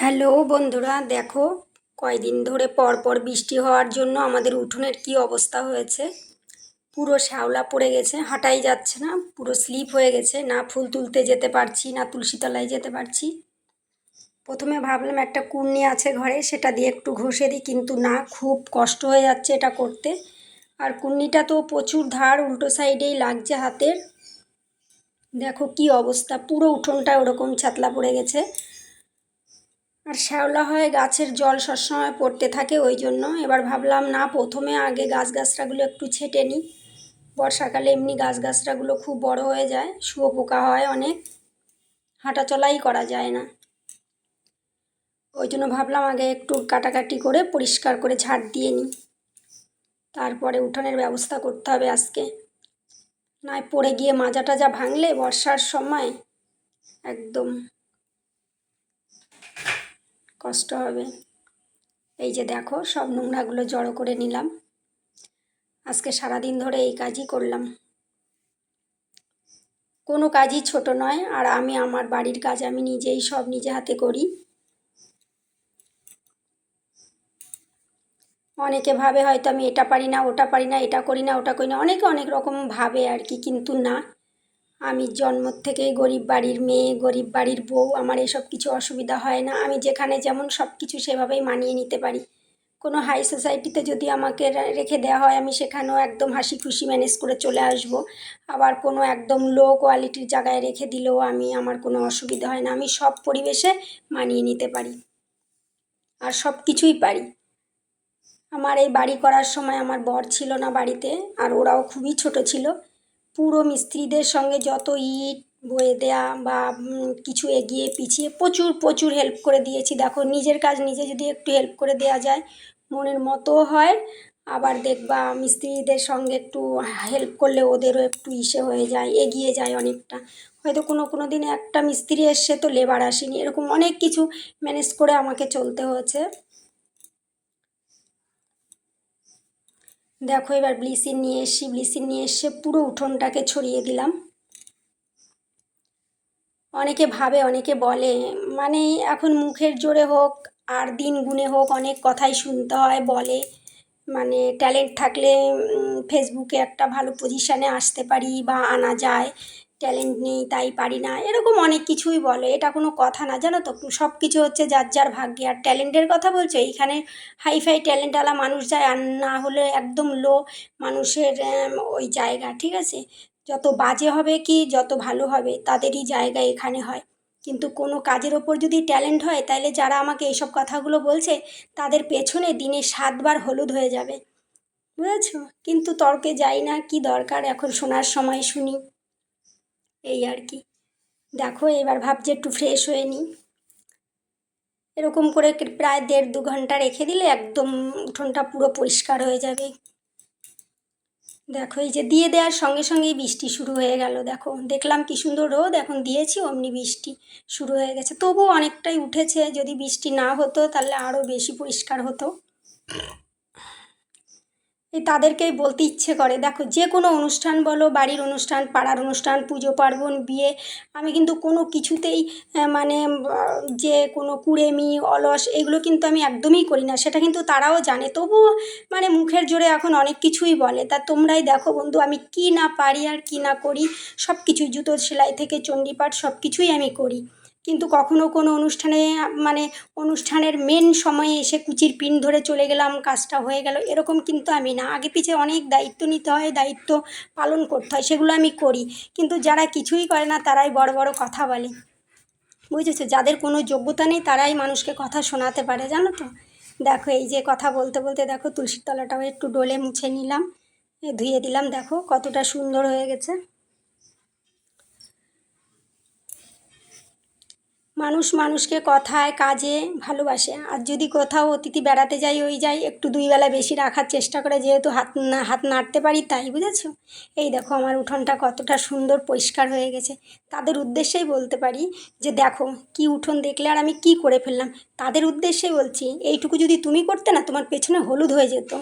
Hello বন্ধুরা, দেখো, কয়দিন ধরে পর পর বৃষ্টি হওয়ার জন্য আমাদের উঠোনের কি অবস্থা হয়েছে? পুরো শ্যাওলা পড়ে গেছে, হাঁটাই যাচ্ছে না, পুরো স্লিপ হয়ে গেছে, না ফুল তুলতে যেতে পারছি, না তুলসীতলায় যেতে পারছি। প্রথমে ভাবলাম একটা কুর্নি আছে ঘরে, সেটা দিয়ে একটু ঘষে দিই, কিন্তু না, খুব কষ্ট হয়ে যাচ্ছে এটা করতে। আর কুর্নিটা তো প্রচুর ধার উল্টো সাইডেই লাগছে হাতের। দেখো কি অবস্থা, পুরো উঠোনটা ওরকম ছাতলা পড়ে গেছে। আর শ্যাওলা হয়ে গাছের জল সবসময় পড়তে থাকে ওই জন্য। এবার ভাবলাম, না, প্রথমে আগে গাছ গাছরাগুলো একটু ছেটে নিই। বর্ষাকালে এমনি গাছ গাছরাগুলো খুব বড় হয়ে যায় শুয়োপোকা হয় অনেক। হাঁটা চলাই করা যায় না। ওই জন্য ভাবলাম আগে একটু কাটাকাটি করে পরিষ্কার করে ঝাড় দিয়ে নিই। তারপরে উঠানের ব্যবস্থা করতে হবে আজকে। নয় পড়ে গিয়ে মাজা টাজা ভাঙলে বর্ষার সময় একদম কষ্ট হবে। এই যে দেখো, সব নোংরাগুলো জড়ো করে নিলাম। আজকে সারাদিন ধরে এই কাজই করলাম। কোনো কাজই ছোট নয়, আর আমি আমার বাড়ির কাজ আমি নিজেই সব নিজে হাতে করি। অনেকে ভাবে হয়তো আমি এটা পারি না, ওটা পারি না, এটা করি না, ওটা করি না, অনেকে অনেক রকম ভাবে আর কি, কিন্তু না। আমি জন্ম থেকেই গরিব বাড়ির মেয়ে, গরিব বাড়ির বউ, আমার এসব কিছু অসুবিধা হয় না। আমি যেখানে যেমন সব কিছু সেভাবেই মানিয়ে নিতে পারি। কোনো হাই সোসাইটিতে যদি আমাকে রেখে দেওয়া হয়, আমি সেখানেও একদম হাসি খুশি ম্যানেজ করে চলে আসব। আবার কোনো একদম লো কোয়ালিটির জায়গায় রেখে দিলেও আমি, আমার কোনো অসুবিধা হয় না। আমি সব পরিবেশে মানিয়ে নিতে পারি। আর সব কিছুই পারি। আমার এই বাড়ি করার সময় আমার বর ছিল না বাড়িতে, আর ওরাও খুবই ছোট ছিল। পুরো মিস্ত্রিদের সঙ্গে যত ইট, বয়ে দেয়া বা কিছু এগিয়ে পিছিয়ে প্রচুর প্রচুর হেল্প করে দিয়েছি। দেখো, নিজের কাজ নিজে যদি একটু হেল্প করে দেওয়া যায়, মনের মতো হয়। আবার দেখবা, মিস্ত্রিদের সঙ্গে একটু হেল্প করলে ওদেরও একটু ইসে হয়ে যায়, এগিয়ে যায় অনেকটা। হয়তো কোনো কোনো দিন একটা মিস্ত্রি এসছে তো লেবার আসেনি। এরকম অনেক কিছু ম্যানেজ করে আমাকে চলতে হয়েছে। দেখো এবার ব্লিচিং নিয়ে এসি ব্লিচিং নিয়ে এসে পুরো উঠোনটাকে ছড়িয়ে দিলাম। অনেকে ভাবে, অনেকে বলে মানে এখন মুখের জোরে হোক আর দিন গুণে হোক অনেক কথাই শুনতে হয়, বলে। মানে ট্যালেন্ট থাকলে ফেসবুকে একটা ভালো পজিশানে আসতে পারি বা আনা যায়। ট্যালেন্ট নেই, তাই পারি না, এরকম অনেক কিছুই বলে, এটা কোনো কথা না, জানো তো? সব কিছু হচ্ছে যার যার ভাগ্যে, আর ট্যালেন্টের কথা বলছো? এইখানে হাইফাই ট্যালেন্টওয়ালা মানুষ যায়, আর না হলে একদম লো মানুষের ওই জায়গা, ঠিক আছে? যত বাজে হবে কি, যত ভালো হবে, তাদেরই জায়গা এখানে হয়। কিন্তু কোনো কাজের ওপর যদি ট্যালেন্ট হয় তাহলে যারা আমাকে এইসব কথাগুলো বলছে, তাদের পেছনে দিনে সাতবার হলুদ হয়ে যাবে। বুঝেছ? কিন্তু তর্কে যাই না, কি দরকার? এখন শোনার সময় শুনি। এই আর কি। দেখো এবার ভাবছি একটু ফ্রেশ হয়ে নিই। এরকম করে প্রায় দেড় দু ঘণ্টা রেখে দিলে একদম উঠোনটা পুরো পরিষ্কার হয়ে যাবে। দেখো, এই যে দিয়ে দেওয়ার সঙ্গে সঙ্গেই বৃষ্টি শুরু হয়ে গেল। দেখো, দেখলাম কি সুন্দর রোদ, এখন দিয়েছি, অমনি বৃষ্টি শুরু হয়ে গেছে। তবুও অনেকটাই উঠেছে, যদি বৃষ্টি না হতো তাহলে আরও বেশি পরিষ্কার হতো। তাদেরকেই বলতে ইচ্ছে করে। দেখো, যে কোনো অনুষ্ঠান বলো, বাড়ির অনুষ্ঠান, পাড়ার অনুষ্ঠান, পুজো পার্বণ, বিয়ে, আমি কিন্তু কোনো কিছুতেই মানে যে কোনো কুড়েমি, অলস, এগুলো কিন্তু আমি একদমই করি না। সেটা কিন্তু তারাও জানে। তবুও মানে মুখের জোরে এখন অনেক কিছুই বলে। তা তোমরাই দেখো বন্ধু, আমি কি না পারি আর কি না করি? সব কিছু জুতো, সেলাই থেকে, চণ্ডীপাঠ সব কিছুই আমি করি। কিন্তু কখনো কোনো অনুষ্ঠানে মানে অনুষ্ঠানের মেন সময়ে এসে কুচির পিন ধরে চলে গেলাম, কাজটা হয়ে গেল, এরকম কিন্তু আমি না। আগে পিছে অনেক দায়িত্ব নিতে হয়, দায়িত্ব পালন করতে হয়, সেগুলো আমি করি। কিন্তু যারা কিছুই করে না, তারাই বড় বড় কথা বলে। বুঝেছ? যাদের কোনো যোগ্যতা নেই, তারাই মানুষকে কথা শোনাতে পারে, জানো তো? দেখো, এই যে কথা বলতে বলতে, দেখো, তুলসীর তলাটাও একটু ডলে মুছে নিলাম। ধুয়ে দিলাম, দেখো, কতটা সুন্দর হয়ে গেছে। মানুষ মানুষকে কথায়, কাজে ভালোবাসে। আর যদি কোথাও অতিথি বেড়াতে যাই, ওই যাই, একটু দুই বেলা বেশি রাখার চেষ্টা করে, যেহেতু হাত না, হাত নাড়তে পারি তাই, বুঝেছ? এই দেখো আমার উঠোনটা কতটা সুন্দর পরিষ্কার হয়ে গেছে। তাদের উদ্দেশ্যেই বলতে পারি যে, দেখো, কি উঠোন দেখলে আর আমি কি করে ফেললাম? তাদের উদ্দেশ্যেই বলছি, এইটুকু যদি তুমি করতে না, তোমার পেছনে হলুদ হয়ে যেত।